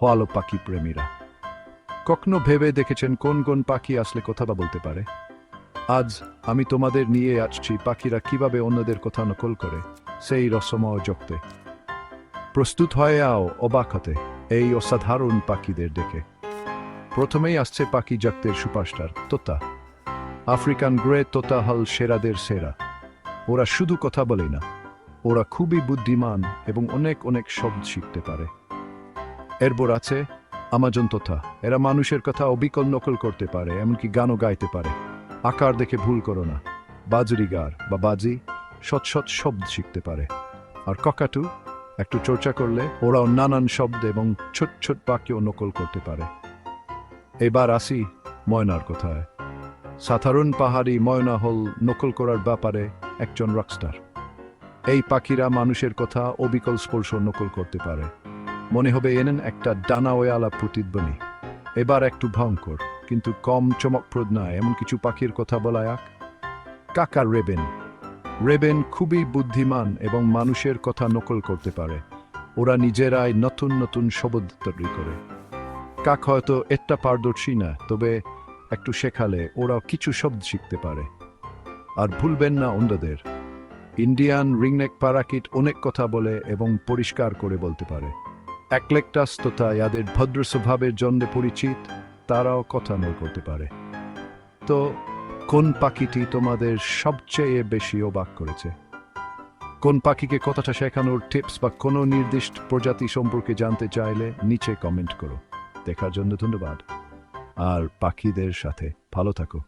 ভালো পাখি প্রেমীরা। কখনো ভেবে দেখেছেন কোন কোন পাখি আসলে কথা বা বলতে পারে? আজ আমি তোমাদের নিয়ে আসছি পাখিরা কীভাবে অন্যদের কথা নকল করে, সেই রসময় জগতে প্রস্তুত হয়ে আও, অবাক হতে, এই অসাধারণ পাখিদের দেখে। প্রথমেই আসছে পাখি জগতের সুপারস্টার, তোতা। আফ্রিকান গ্রে তোতা হল সেরাদের সেরা। ওরা শুধু কথা বলে না, ওরা খুবই বুদ্ধিমান এবং অনেক অনেক শব্দ শিখতে পারে। এরপর আছে আমাজন তোতা এরা মানুষের কথা অবিকল নকল করতে পারে, এমনকি গানও গাইতে পারে। আকার দেখে ভুল করো না। বাজরিগার বা বাজি সৎ সৎ শব্দ শিখতে পারে। আর ককাটু একটু চর্চা করলে ওরাও নানান শব্দ এবং ছোট ছোট বাক্য নকল করতে পারে। এবার আসি ময়নার কথায়। সাধারণ পাহাড়ি ময়না হল নকল করার ব্যাপারে একজন রকস্টার এই পাখিরা মানুষের কথা অবিকল স্পর্শ নকল করতে পারে। মনে হবে এনেন একটা ডানাওয়ালা প্রতিধ্বনি এবার একটু ভয়ঙ্কর, কিন্তু কম চমকপ্রদ না, এমন কিছু পাখির কথা বলা এক কাকা রেবেন। রেবেন খুবই বুদ্ধিমান এবং মানুষের কথা নকল করতে পারে। ওরা নিজেরাই নতুন নতুন শব্দ তৈরি করে। কাক হয়তো এটা পারদর্শী না, তবে একটু শেখালে ওরাও কিছু শব্দ শিখতে পারে। আর ভুলবেন না অন্যদের ইন্ডিয়ান রিংনেক প্যারাকিট অনেক কথা বলে এবং পরিষ্কার করে বলতে পারে। একলেকটাস তথা ইয়াদের ভদ্র স্বভাবের জন্য পরিচিত, তারাও কথা নয় করতে পারে। তো, কোন পাখিটি তোমাদের সবচেয়ে বেশি অবাক করেছে? কোন পাখিকে কথাটা শেখানোর টিপস বা কোনো নির্দিষ্ট প্রজাতি সম্পর্কে জানতে চাইলে নিচে কমেন্ট করো। দেখার জন্য ধন্যবাদ। আর পাখিদের সাথে ভালো থাকো।